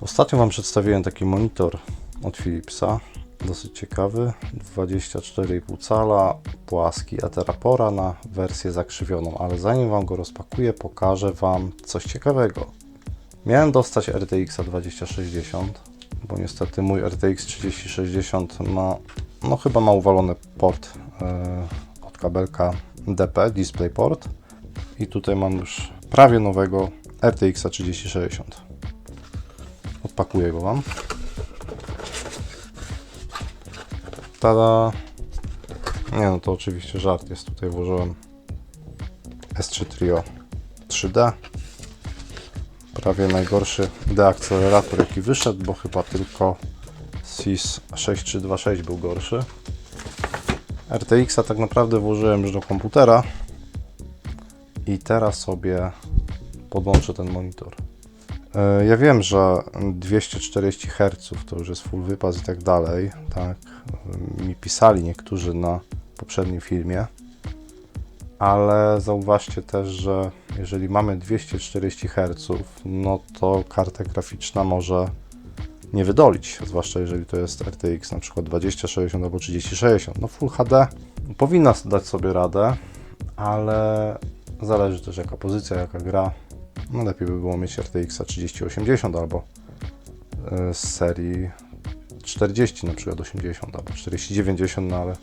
Ostatnio Wam przedstawiłem taki monitor od Philipsa, dosyć ciekawy, 24,5 cala, płaski Aterapora na wersję zakrzywioną, ale zanim Wam go rozpakuję, pokażę Wam coś ciekawego. Miałem dostać RTX 2060, bo niestety mój RTX 3060 ma, no chyba ma uwalony port e, od kabelka DP, DisplayPort i tutaj mam już prawie nowego RTX 3060. Odpakuję go Wam. Tada! Nie no, to oczywiście żart jest. Tutaj włożyłem S3 Trio 3D. Prawie najgorszy deakcelerator jaki wyszedł, bo chyba tylko SIS 6326 był gorszy. RTX-a tak naprawdę włożyłem już do komputera i teraz sobie podłączę ten monitor. E, Ja wiem, że 240 Hz to już jest full wypas i tak dalej. Tak, e, mi pisali niektórzy na poprzednim filmie, ale zauważcie też, że jeżeli mamy 240 Hz, no to karta graficzna może nie wydolić, zwłaszcza jeżeli to jest RTX na przykład 2060 albo 3060. No Full HD powinna dać sobie radę, ale zależy też jaka pozycja, jaka gra. No lepiej by było mieć RTX 3080 albo y, z serii 40 na przykład 80 albo 4090, no ale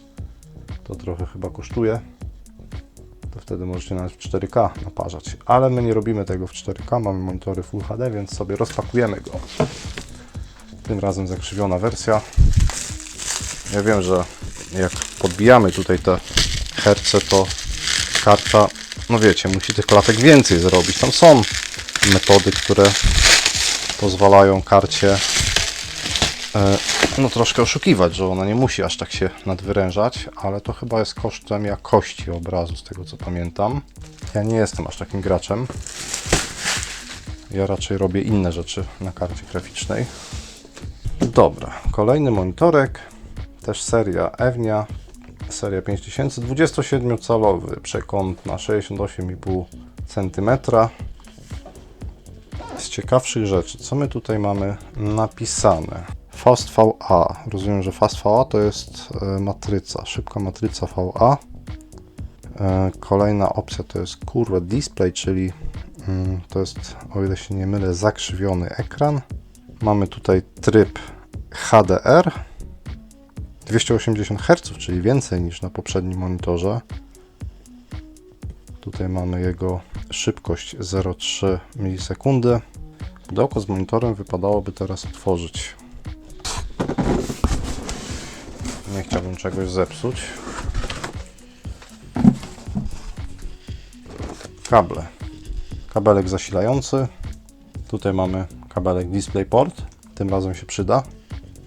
to trochę chyba kosztuje. To wtedy możecie nawet w 4K naparzać. Ale my nie robimy tego w 4K, mamy monitory Full HD, więc sobie rozpakujemy go. Tym razem zakrzywiona wersja. Ja wiem, że jak podbijamy tutaj te herce, to karta, no wiecie, musi tych klatek więcej zrobić. Tam są metody, które pozwalają karcie e, no troszkę oszukiwać, że ona nie musi aż tak się nadwyrężać, ale to chyba jest kosztem jakości obrazu, z tego co pamiętam. Ja nie jestem aż takim graczem. Ja raczej robię inne rzeczy na karcie graficznej. Dobra, kolejny monitorek, też seria Ewnia, seria 5000, 27-calowy przekąt na 68,5 cm. Z ciekawszych rzeczy, co my tutaj mamy napisane? Fast VA. Rozumiem, że Fast VA to jest e, matryca, szybka matryca VA. E, Kolejna opcja to jest kurwa display, czyli mm, to jest, o ile się nie mylę, zakrzywiony ekran. Mamy tutaj tryb HDR 280 Hz, czyli więcej niż na poprzednim monitorze. Tutaj mamy jego szybkość 0,3 milisekundy. Pudełko z monitorem wypadałoby teraz otworzyć. Nie chciałbym czegoś zepsuć. Kable. Kabelek zasilający. Tutaj mamy kabelek DisplayPort. Tym razem się przyda.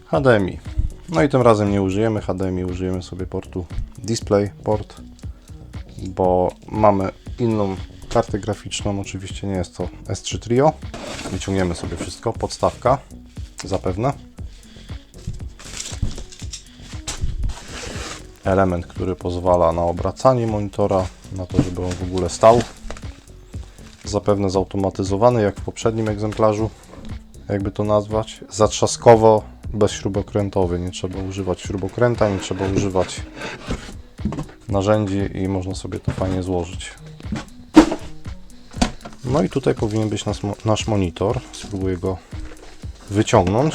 HDMI. No i tym razem nie użyjemy HDMI, użyjemy sobie portu DisplayPort, bo mamy inną kartę graficzną. Oczywiście nie jest to S3 Trio. Wyciągniemy sobie wszystko. Podstawka zapewne. Element, który pozwala na obracanie monitora, na to, żeby on w ogóle stał. Zapewne zautomatyzowany, jak w poprzednim egzemplarzu jakby to nazwać, zatrzaskowo bezśrubokrętowy. Nie trzeba używać śrubokręta, nie trzeba używać narzędzi i można sobie to fajnie złożyć. No i tutaj powinien być nas, nasz monitor. Spróbuję go wyciągnąć.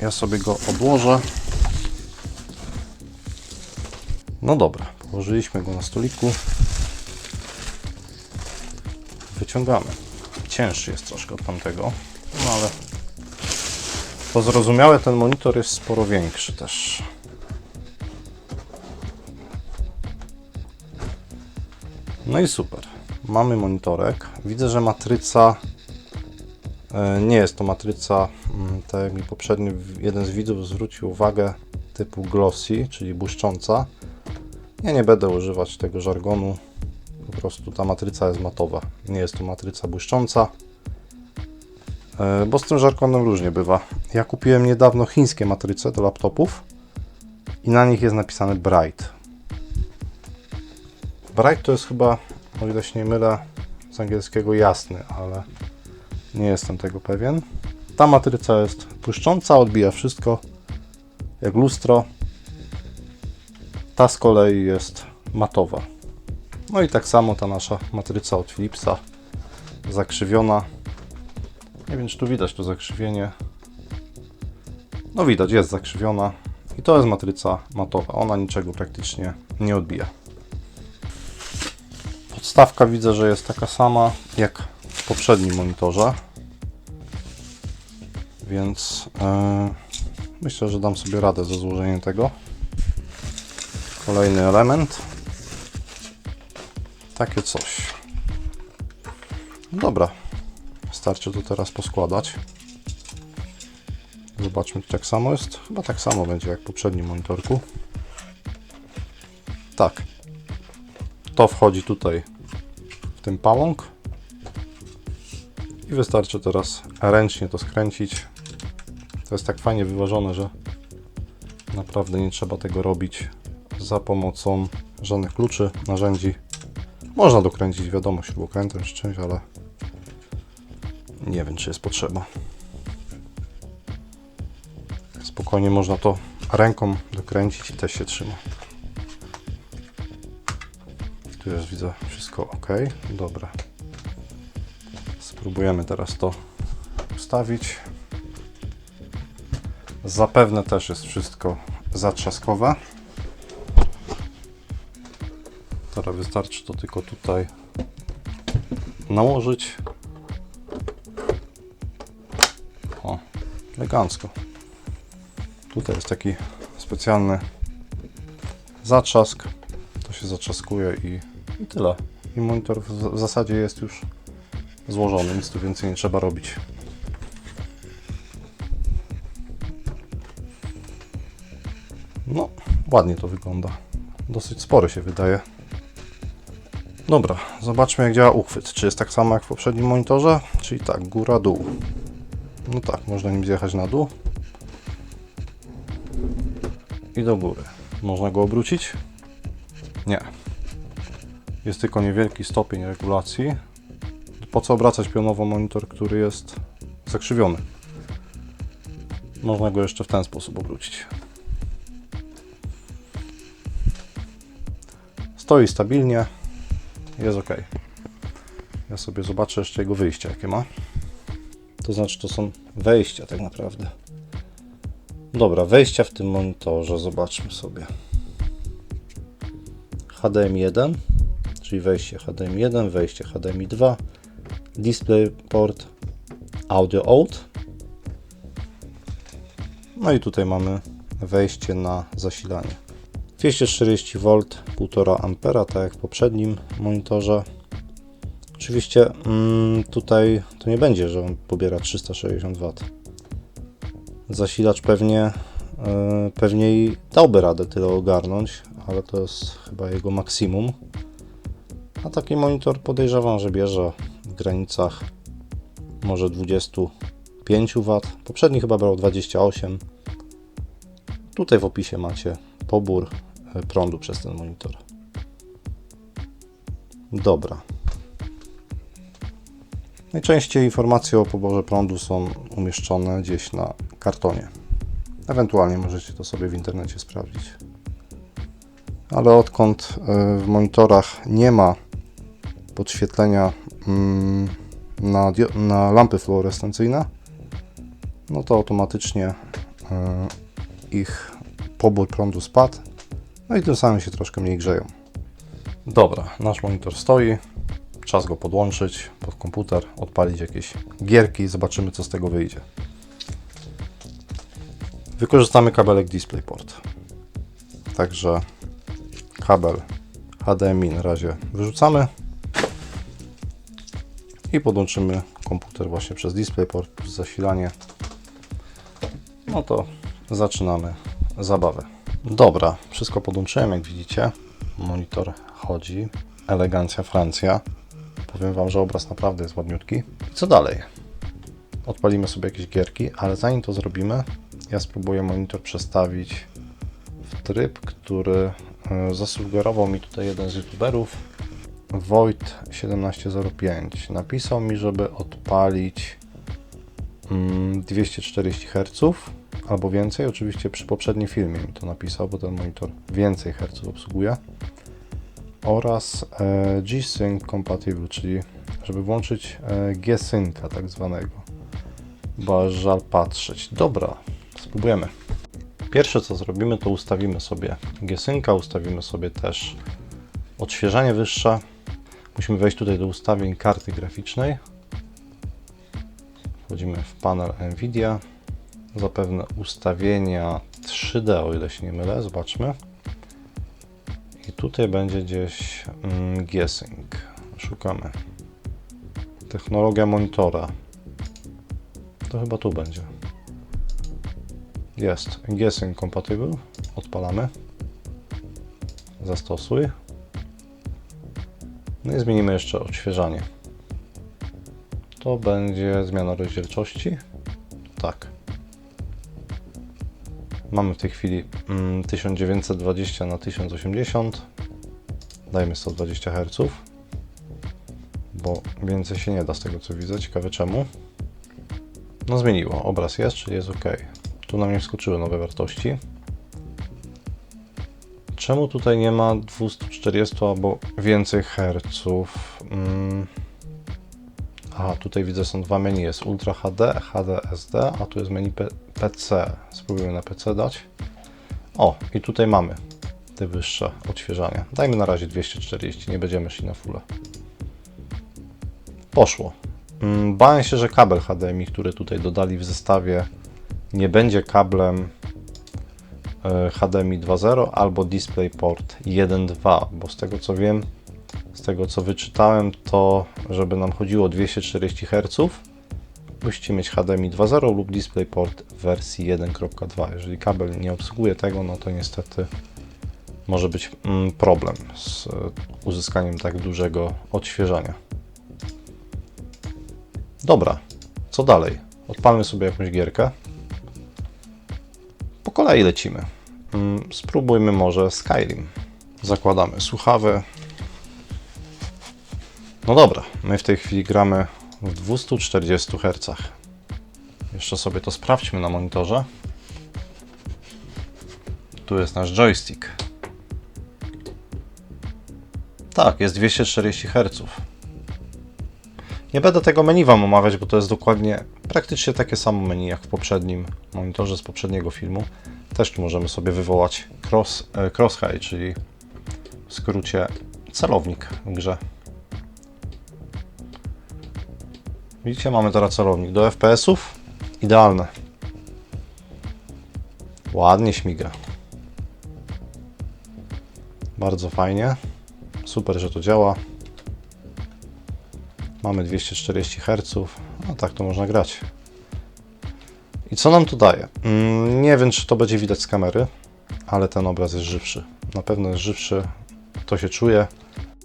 Ja sobie go odłożę. No dobra, położyliśmy go na stoliku wyciągamy. Cięższy jest troszkę od tamtego, no ale to zrozumiałe, ten monitor jest sporo większy też. No i super. Mamy monitorek. Widzę, że matryca e, nie jest to matryca, mm, tak jak mi poprzednio jeden z widzów zwrócił uwagę, typu glossy, czyli błyszcząca. Ja nie będę używać tego żargonu, prostu ta matryca jest matowa. Nie jest to matryca błyszcząca. E, Bo z tym żargonem różnie bywa. Ja kupiłem niedawno chińskie matryce do laptopów i na nich jest napisane Bright. Bright to jest chyba, o ile się nie mylę, z angielskiego jasny, ale nie jestem tego pewien. Ta matryca jest błyszcząca, odbija wszystko jak lustro. Ta z kolei jest matowa. No i tak samo ta nasza matryca od Philipsa, zakrzywiona. Nie wiem, czy tu widać to zakrzywienie. No widać, jest zakrzywiona. I to jest matryca matowa. Ona niczego praktycznie nie odbija. Podstawka widzę, że jest taka sama jak w poprzednim monitorze. Więc e, myślę, że dam sobie radę ze złożeniem tego. Kolejny element. Takie coś. Dobra. Starczy to teraz poskładać. Zobaczmy, czy tak samo jest. Chyba tak samo będzie jak w poprzednim monitorku. Tak. To wchodzi tutaj w ten pałąk. I wystarczy teraz ręcznie to skręcić. To jest tak fajnie wyważone, że naprawdę nie trzeba tego robić za pomocą żadnych kluczy, narzędzi. Można dokręcić, wiadomo, śrubokrętem czy czymś, ale nie wiem, czy jest potrzeba. Spokojnie można to ręką dokręcić i też się trzyma. Tu jest, widzę, wszystko ok. Dobra. Spróbujemy teraz to wstawić. Zapewne też jest wszystko zatrzaskowe. Teraz wystarczy to tylko tutaj nałożyć. O, elegancko. Tutaj jest taki specjalny zatrzask. To się zatrzaskuje i, i tyle. I monitor w, w zasadzie jest już złożony, nic tu więcej nie trzeba robić. No, ładnie to wygląda. Dosyć spory się wydaje. Dobra, zobaczmy jak działa uchwyt. Czy jest tak samo jak w poprzednim monitorze? Czyli tak, góra, dół. No tak, można nim zjechać na dół. I do góry. Można go obrócić? Nie. Jest tylko niewielki stopień regulacji. Po co obracać pionowo monitor, który jest zakrzywiony? Można go jeszcze w ten sposób obrócić. Stoi stabilnie, jest ok. Ja sobie zobaczę jeszcze jego wyjścia, jakie ma. To znaczy, to są wejścia tak naprawdę. Dobra, wejścia w tym monitorze, zobaczmy sobie. HDMI 1, czyli wejście HDMI 1, wejście HDMI 2, DisplayPort, Audio Out. No i tutaj mamy wejście na zasilanie. 240 V, 1,5 A, tak jak w poprzednim monitorze. Oczywiście mm, tutaj to nie będzie, że on pobiera 360 W. Zasilacz pewnie, yy, pewnie i dałby radę tyle ogarnąć, ale to jest chyba jego maksimum. A taki monitor podejrzewam, że bierze w granicach może 25 W. Poprzedni chyba brał 28. Tutaj w opisie macie pobór prądu przez ten monitor. Dobra. Najczęściej informacje o poborze prądu są umieszczone gdzieś na kartonie. Ewentualnie możecie to sobie w internecie sprawdzić. Ale odkąd e, w monitorach nie ma podświetlenia mm, na, na lampy fluorescencyjne, no to automatycznie e, ich pobór prądu spadł, no i tym samym się troszkę mniej grzeją. Dobra, nasz monitor stoi, czas go podłączyć pod komputer, odpalić jakieś gierki i zobaczymy co z tego wyjdzie. Wykorzystamy kabelek DisplayPort. Także kabel HDMI na razie wyrzucamy i podłączymy komputer właśnie przez DisplayPort zasilanie. No to zaczynamy zabawę. Dobra, wszystko podłączyłem, jak widzicie. Monitor chodzi. Elegancja Francja. Powiem Wam, że obraz naprawdę jest ładniutki. Co dalej? Odpalimy sobie jakieś gierki, ale zanim to zrobimy, ja spróbuję monitor przestawić w tryb, który e, zasugerował mi tutaj jeden z youtuberów. Void1705 napisał mi, żeby odpalić mm, 240 Hz albo więcej. Oczywiście przy poprzednim filmie mi to napisał, bo ten monitor więcej Hz obsługuje. Oraz e, G-Sync Compatible, czyli żeby włączyć e, G-Synca tak zwanego. Bo żal patrzeć. Dobra, spróbujemy. Pierwsze co zrobimy, to ustawimy sobie G-Synca, ustawimy sobie też odświeżanie wyższe. Musimy wejść tutaj do ustawień karty graficznej. Wchodzimy w panel NVIDIA. Zapewne ustawienia 3D, o ile się nie mylę. Zobaczmy. I tutaj będzie gdzieś mm, G-Sync. Szukamy. Technologia monitora. To chyba tu będzie. Jest. G-Sync Compatible. Odpalamy. Zastosuj. No i zmienimy jeszcze odświeżanie. To będzie zmiana rozdzielczości. Mamy w tej chwili mm, 1920 na 1080. Dajmy 120 Hz. Bo więcej się nie da z tego co widzę. Ciekawe czemu. No zmieniło. Obraz jest, czyli jest OK. Tu nam nie wskoczyły nowe wartości. Czemu tutaj nie ma 240 albo więcej herców? Mm. Aha, tutaj widzę są dwa menu. Jest Ultra HD, HD SD, a tu jest menu P PC. Spróbujemy na PC dać. O, i tutaj mamy te wyższe odświeżania. Dajmy na razie 240, nie będziemy szli na full. Poszło. Mm, Bałem się, że kabel HDMI, który tutaj dodali w zestawie, nie będzie kablem e, HDMI 2.0 albo DisplayPort 1.2, bo z tego co wiem, z tego co wyczytałem, to żeby nam chodziło 240 Hz, musicie mieć HDMI 2.0 lub DisplayPort w wersji 1.2. Jeżeli kabel nie obsługuje tego, no to niestety może być mm, problem z e, uzyskaniem tak dużego odświeżania. Dobra, co dalej? Odpalmy sobie jakąś gierkę. Po kolei lecimy. Mm, Spróbujmy może Skyrim. Zakładamy słuchawę. No dobra, my w tej chwili gramy w 240 Hz. Jeszcze sobie to sprawdźmy na monitorze. Tu jest nasz joystick. Tak, jest 240 Hz. Nie będę tego menu Wam omawiać, bo to jest dokładnie praktycznie takie samo menu jak w poprzednim monitorze z poprzedniego filmu. Też tu możemy sobie wywołać cross, e, crosshair, czyli w skrócie celownik w grze. Widzicie, mamy teraz celownik do FPS-ów. Idealne. Ładnie śmiga. Bardzo fajnie. Super, że to działa. Mamy 240 Hz. No tak to można grać. I co nam to daje? Mm, Nie wiem, czy to będzie widać z kamery, ale ten obraz jest żywszy. Na pewno jest żywszy. To się czuje.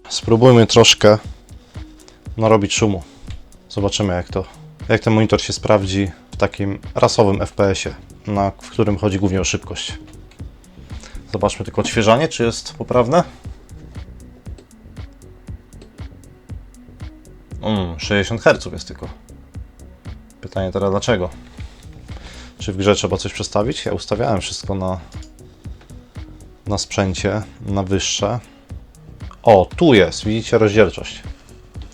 Spróbujmy troszkę narobić szumu. Zobaczymy, jak to, jak ten monitor się sprawdzi w takim rasowym FPS-ie, w którym chodzi głównie o szybkość. Zobaczmy tylko odświeżanie, czy jest poprawne. Mm, 60 Hz jest tylko. Pytanie teraz dlaczego? Czy w grze trzeba coś przestawić? Ja ustawiałem wszystko na, na sprzęcie, na wyższe. O, tu jest, widzicie rozdzielczość.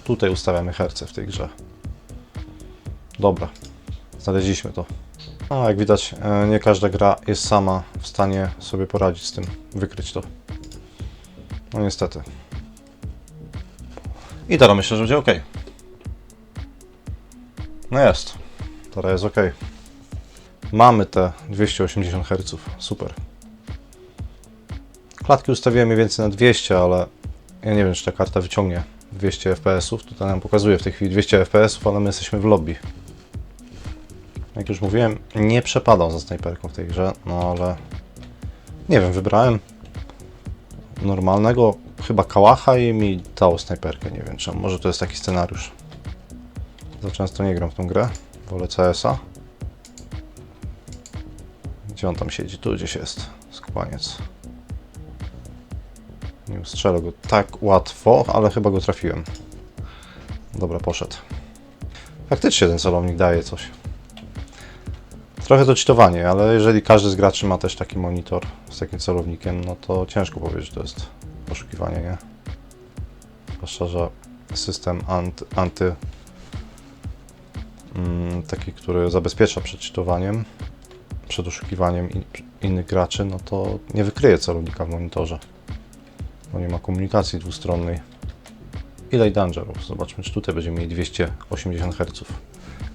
Tutaj ustawiamy herce w tej grze. Dobra, znaleźliśmy to. No, jak widać, e, nie każda gra jest sama w stanie sobie poradzić z tym, wykryć to. No niestety. I teraz myślę, że będzie ok. No jest. Teraz jest ok. Mamy te 280 Hz. Super. Klatki ustawiłem mniej więcej na 200, ale ja nie wiem, czy ta karta wyciągnie 200 fps. Tutaj nam pokazuje w tej chwili 200 fps, ale my jesteśmy w lobby. Jak już mówiłem, nie przepadam za snajperką w tej grze, no ale nie wiem, wybrałem normalnego chyba kałacha i mi dało snajperkę, nie wiem czemu, może to jest taki scenariusz. Za często nie gram w tą grę, wolę CS-a. Gdzie on tam siedzi? Tu gdzieś jest, skubaniec. Nie ustrzelę go tak łatwo, ale chyba go trafiłem. Dobra, poszedł. Faktycznie ten celownik daje coś. Trochę to cheatowanie, ale jeżeli każdy z graczy ma też taki monitor z takim celownikiem, no to ciężko powiedzieć, że to jest poszukiwanie, nie? Zwłaszcza, że system anty, anty mm, taki, który zabezpiecza przed cheatowaniem, przed oszukiwaniem in, innych graczy, no to nie wykryje celownika w monitorze. Bo nie ma komunikacji dwustronnej. Ilay Dangerous. Zobaczmy, czy tutaj będziemy mieli 280 Hz.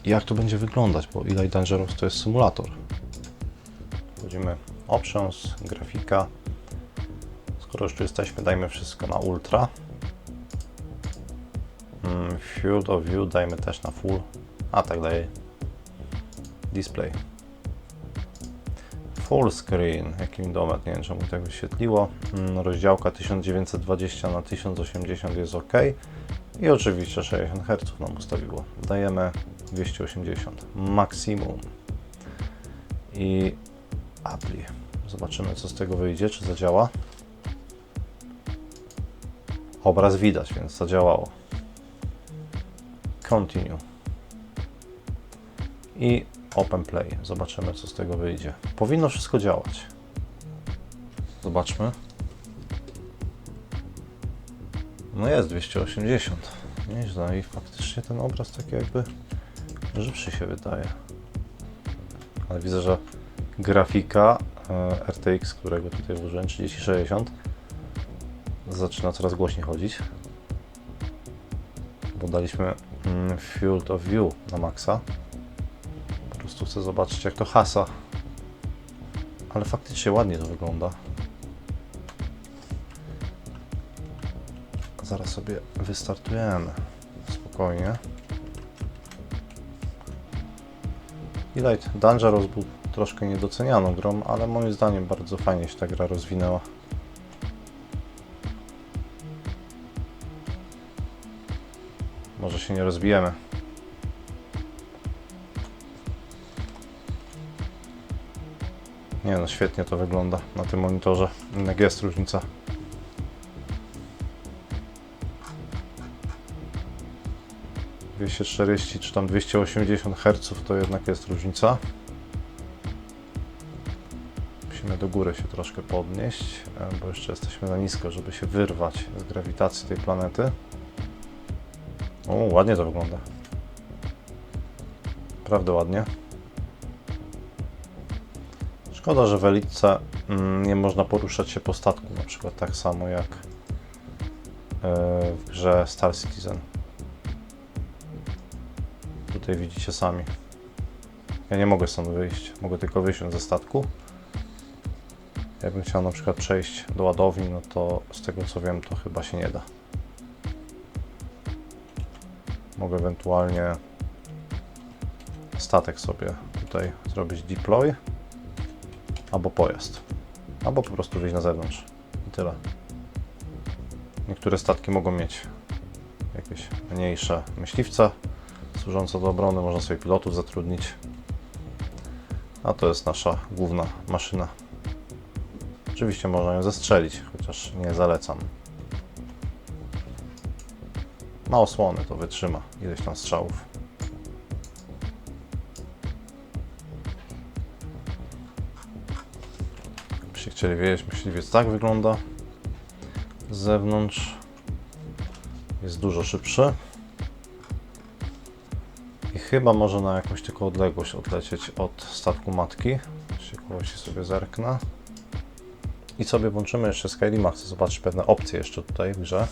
Jak to będzie wyglądać, bo Ilay Dangerous to jest symulator. Wchodzimy Options, grafika. Skoro już tu jesteśmy, dajmy wszystko na Ultra. Mm, Field of View dajmy też na Full. A tak dalej. Display. Full screen, jakim domet, nie wiem czemu tak wyświetliło. Mm, Rozdziałka 1920 na 1080 jest ok. I oczywiście 60 Hz nam ustawiło. Dajemy 280 maksimum. I apply. Zobaczymy co z tego wyjdzie, czy zadziała. Obraz widać, więc zadziałało. Continue. I Open Play. Zobaczymy, co z tego wyjdzie. Powinno wszystko działać. Zobaczmy. No jest 280. Nieźle i faktycznie ten obraz taki jakby żywszy się wydaje. Ale widzę, że grafika e, RTX, którego tutaj włożyłem 3060 zaczyna coraz głośniej chodzić. Bo daliśmy mm, Field of View na maksa. Po prostu chcę zobaczyć jak to hasa. Ale faktycznie ładnie to wygląda. Zaraz sobie wystartujemy. Spokojnie. Light Dangerous był troszkę niedocenianą grą, ale moim zdaniem bardzo fajnie się ta gra rozwinęła. Może się nie rozbijemy. Nie no, świetnie to wygląda na tym monitorze. Jednak jest różnica. Dwieście czterdzieści czy tam 280 Hz to jednak jest różnica. Musimy do góry się troszkę podnieść, e, bo jeszcze jesteśmy za nisko, żeby się wyrwać z grawitacji tej planety. O, ładnie to wygląda. Naprawdę ładnie. Szkoda, że w Elitce mm, nie można poruszać się po statku, na przykład tak samo jak e, w grze Star Citizen. Tutaj widzicie sami. Ja nie mogę stąd wyjść, mogę tylko wysiąść ze statku. Jakbym chciał na przykład przejść do ładowni, no to z tego co wiem, to chyba się nie da. Mogę ewentualnie statek sobie tutaj zrobić deploy albo pojazd, albo po prostu wyjść na zewnątrz i tyle. Niektóre statki mogą mieć jakieś mniejsze myśliwce służące do obrony, można sobie pilotów zatrudnić. A to jest nasza główna maszyna. Oczywiście można ją zestrzelić, chociaż nie zalecam. Ma osłony, to wytrzyma ileś tam strzałów. Jakbyście chcieli wiedzieć, myśliwiec tak wygląda z zewnątrz. Jest dużo szybszy. Chyba może na jakąś tylko odległość odlecieć od statku matki. Z ciekawości sobie zerknę. I sobie włączymy jeszcze Skyrima. Chcę zobaczyć pewne opcje jeszcze tutaj w grze.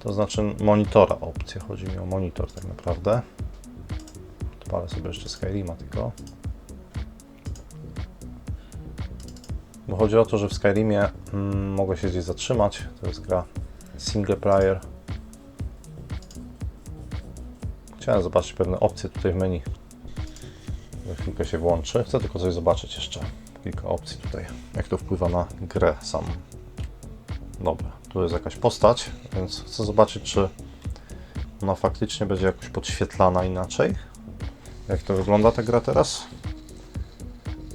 To znaczy monitora opcje. Chodzi mi o monitor tak naprawdę. Odpalę sobie jeszcze Skyrima tylko. Bo chodzi o to, że w Skyrimie mm, mogę się gdzieś zatrzymać. To jest gra single player. Chciałem zobaczyć pewne opcje tutaj w menu. Za chwilkę się włączy. Chcę tylko coś zobaczyć jeszcze. Kilka opcji tutaj. Jak to wpływa na grę sam. Dobra, tu jest jakaś postać, więc chcę zobaczyć, czy ona faktycznie będzie jakoś podświetlana inaczej. Jak to wygląda ta gra teraz?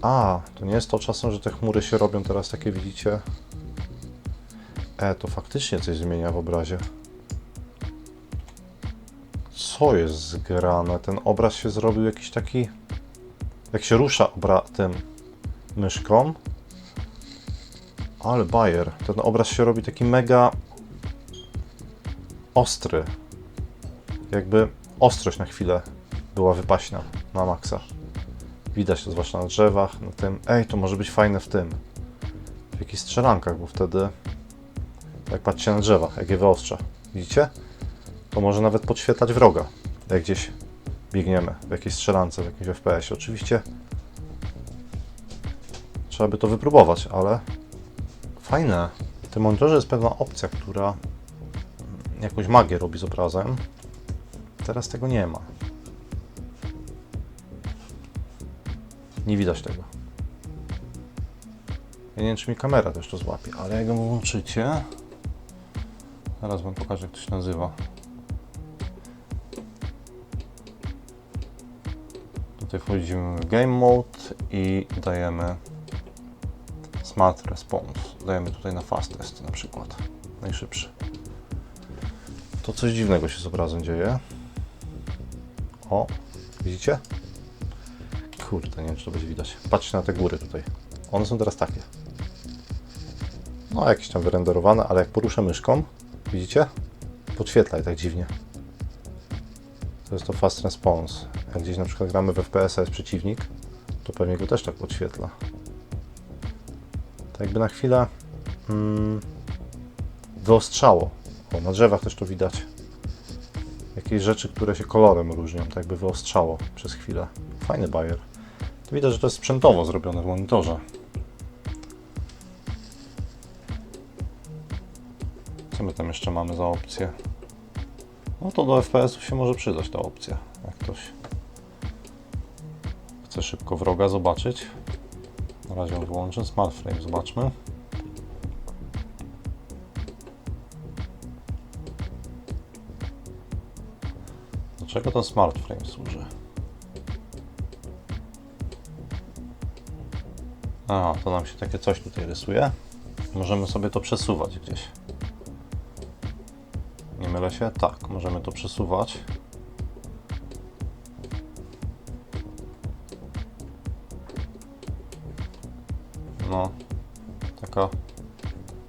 A, to nie jest to czasem, że te chmury się robią teraz takie, widzicie, E, to faktycznie coś zmienia w obrazie. Co jest zgrane? Ten obraz się zrobił jakiś taki... Jak się rusza obra tym myszką. Ale bajer. Ten obraz się robi taki mega ostry. Jakby ostrość na chwilę była wypaśna na maksa. Widać to zwłaszcza na drzewach, na tym. Ej, to może być fajne w tym. W jakichś strzelankach, bo wtedy jak patrzcie na drzewa, jak je wyostrza. Widzicie? To może nawet podświetlać wroga, jak gdzieś biegniemy w jakiejś strzelance, w jakimś FPS. Oczywiście trzeba by to wypróbować, ale fajne. W tym monitorze jest pewna opcja, która jakąś magię robi z obrazem. Teraz tego nie ma. Nie widać tego. Ja nie wiem, czy mi kamera też to złapie, ale jak ją włączycie... Zaraz wam pokażę, jak to się nazywa. Wchodzimy w Game Mode i dajemy Smart Response. Dajemy tutaj na Fastest na przykład. Najszybszy. To coś dziwnego się z obrazem dzieje. O, widzicie? Kurde, nie wiem, czy to będzie widać. Patrzcie na te góry tutaj. One są teraz takie. No, jakieś tam wyrenderowane, ale jak poruszę myszką, widzicie? Podświetla i tak dziwnie. To jest to Fast Response. Jak gdzieś na przykład gramy w FPS, a jest przeciwnik, to pewnie go też tak podświetla. Tak jakby na chwilę mm, wyostrzało. O, na drzewach też to widać. Jakieś rzeczy, które się kolorem różnią, tak jakby wyostrzało przez chwilę. Fajny bajer. To widać, że to jest sprzętowo zrobione w monitorze. Co my tam jeszcze mamy za opcję? No to do FPS-ów się może przydać ta opcja, jak ktoś chce szybko wroga zobaczyć. Na razie ją wyłączę. Smart Frame, zobaczmy. Do czego ten Smart Frame służy? A, to nam się takie coś tutaj rysuje. Możemy sobie to przesuwać gdzieś. Nie mylę się? Tak, możemy to przesuwać. No, taka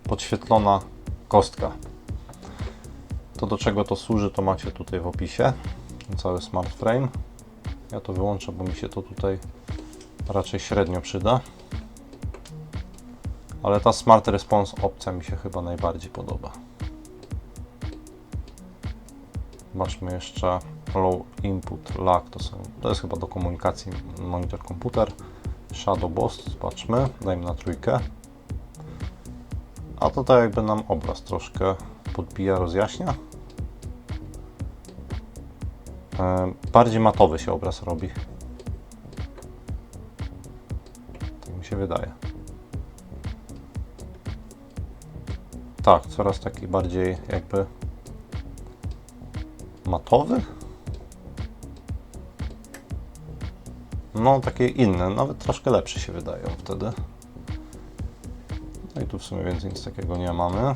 podświetlona kostka. To do czego to służy, to macie tutaj w opisie. Cały smart frame. Ja to wyłączę, bo mi się to tutaj raczej średnio przyda. Ale ta Smart Response opcja mi się chyba najbardziej podoba. Zobaczmy jeszcze Low Input Lag, to, są, to jest chyba do komunikacji monitor komputer. Shadow Boss, zobaczmy, dajmy na trójkę. A to tak jakby nam obraz troszkę podbija, rozjaśnia. Bardziej matowy się obraz robi. Tak mi się wydaje. Tak, coraz taki bardziej jakby matowy. No, takie inne, nawet troszkę lepsze się wydają wtedy. No i tu w sumie więcej nic takiego nie mamy.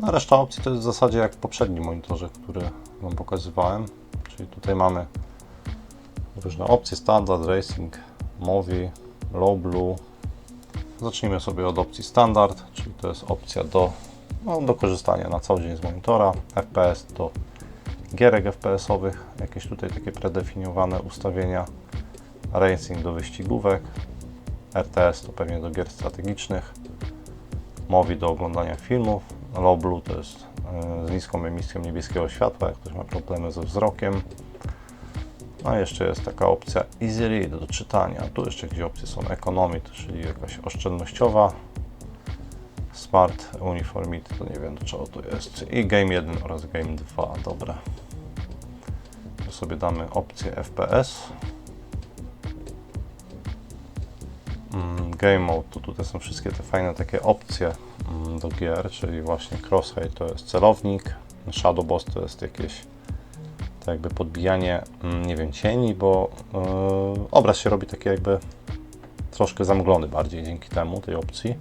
No, reszta opcji to jest w zasadzie jak w poprzednim monitorze, który Wam pokazywałem. Czyli tutaj mamy różne opcje, standard, racing, movie, low blue. Zacznijmy sobie od opcji standard, czyli to jest opcja do, no, do korzystania na co dzień z monitora, FPS do gierek FPS-owych, jakieś tutaj takie predefiniowane ustawienia, racing do wyścigówek, RTS to pewnie do gier strategicznych, Movi do oglądania filmów, Low Blue to jest e, z niską emisją niebieskiego światła, jak ktoś ma problemy ze wzrokiem. No jeszcze jest taka opcja Easy Read do czytania. Tu jeszcze jakieś opcje są Economy, czyli jakaś oszczędnościowa. Smart Uniformity, to nie wiem do czego to jest. I Game 1 oraz Game 2, dobra. Tu sobie damy opcję FPS. Mm, Game Mode, to tutaj są wszystkie te fajne takie opcje mm, do gier, czyli właśnie Crosshair to jest celownik, Shadow Boss to jest jakieś tak jakby podbijanie, mm, nie wiem, cieni, bo yy, obraz się robi taki jakby troszkę zamglony bardziej dzięki temu, tej opcji.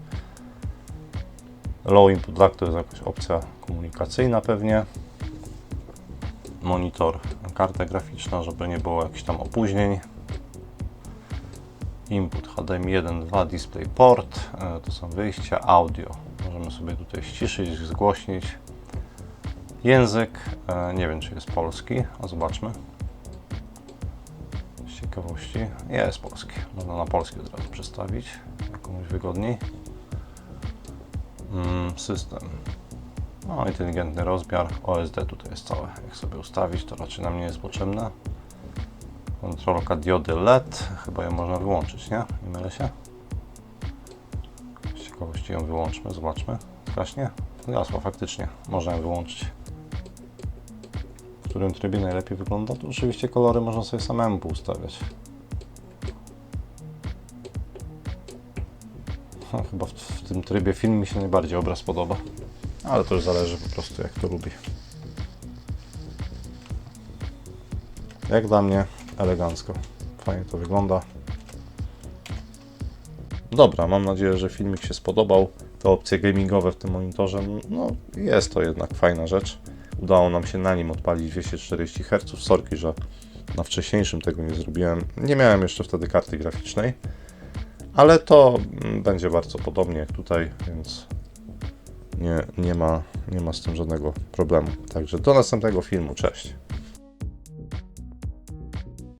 Low input lag to jest jakaś opcja komunikacyjna pewnie. Monitor, karta graficzna, żeby nie było jakichś tam opóźnień. Input HDMI 1.2 DisplayPort, e, to są wyjścia, audio. Możemy sobie tutaj ściszyć, zgłośnić. Język, e, nie wiem czy jest polski, a zobaczmy. Z ciekawości, jest polski. Można na polski od razu przestawić, komuś wygodniej. Mm, system. No, inteligentny rozmiar. OSD tutaj jest całe. Jak sobie ustawić, to raczej nam nie jest potrzebne. Kontrolka diody LED. Chyba ją można wyłączyć, nie? Nie mylę się? Z ciekawości ją wyłączmy, zobaczmy. Zgaśnie? Zgasła faktycznie. Można ją wyłączyć. W którym trybie najlepiej wygląda? Tu oczywiście kolory można sobie samemu poustawiać. No, chyba w tym trybie film mi się najbardziej obraz podoba. Ale to już zależy po prostu jak to lubi. Jak dla mnie elegancko. Fajnie to wygląda. Dobra, mam nadzieję, że filmik się spodobał. Te opcje gamingowe w tym monitorze, no jest to jednak fajna rzecz. Udało nam się na nim odpalić 240 Hz. Sorki, że na wcześniejszym tego nie zrobiłem. Nie miałem jeszcze wtedy karty graficznej. Ale to mm, będzie bardzo podobnie jak tutaj, więc nie, nie, ma, nie ma z tym żadnego problemu. Także do następnego filmu. Cześć.